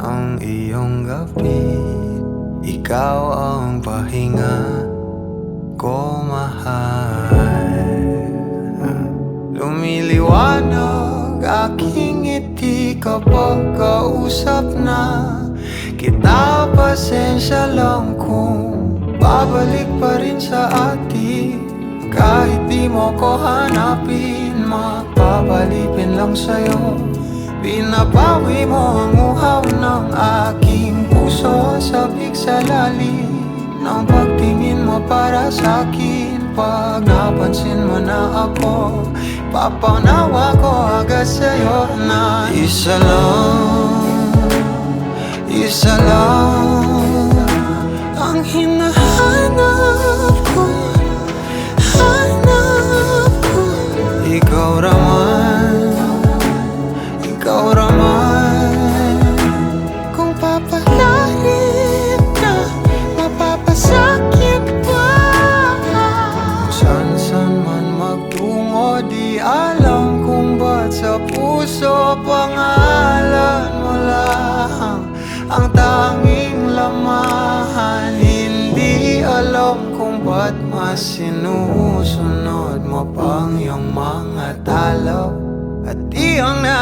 ang iyong gabi. Ikaw ang pahinga ko mahal. Lumiliwanag aking ngiti kapag kausap na Kita. Pasensya lang kung babalik pa rin sa atin. Kahit di mo ko hanapin Magpapalipin lang sa'yo Binabawi mo ang uhaw ng aking puso Sabik sa lalim ng pagtingin mo para sa akin. Pag napansin mo na ako Papanawa ko agad sa'yo na Isa lang Isa lang. Ang hinahanap ko Hanap ko Ikaw raman Ikaw raman. Kung papalarin na Mapapasakit pa. San-san man magtungo Di alam kung ba't sa puso Pangalan mo lang. Ang tanging lamahan Hindi alam kung ba't mas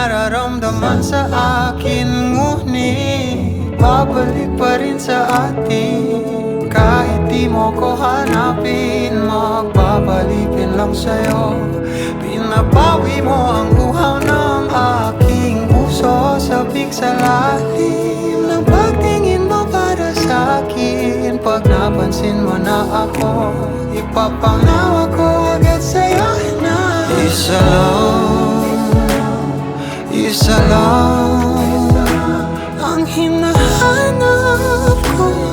nararamdaman sa akin Ngunit babalik pa rin sa atin. Kahit di mo ko hanapin Magpapalipin lang sa'yo. Pinabawi mo ang uhaw ng aking puso Sabik sa lalim ng pagtingin mo para sa akin. Pag napansin mo na ako Ipapanawa ko agad sa'yo na Isa Isa lang Ang hinahanap ko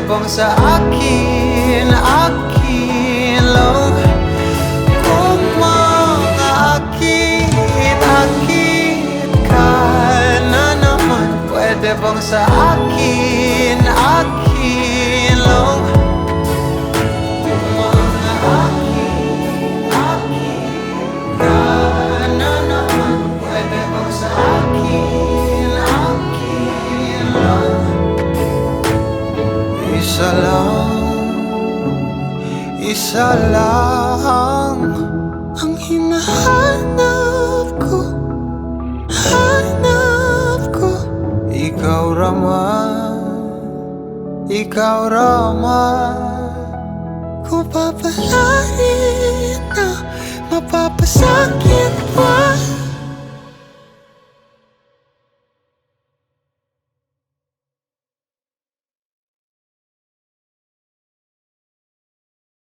bang sa akin, akin lang Kung mang aakit, akit ka na naman Pwede bang sa akin, akin lang Isa lang, isa lang. Ang hinahanap ko, hanap ko. Ikaw raman, ikaw raman Kung papalarin na mapapasakit pa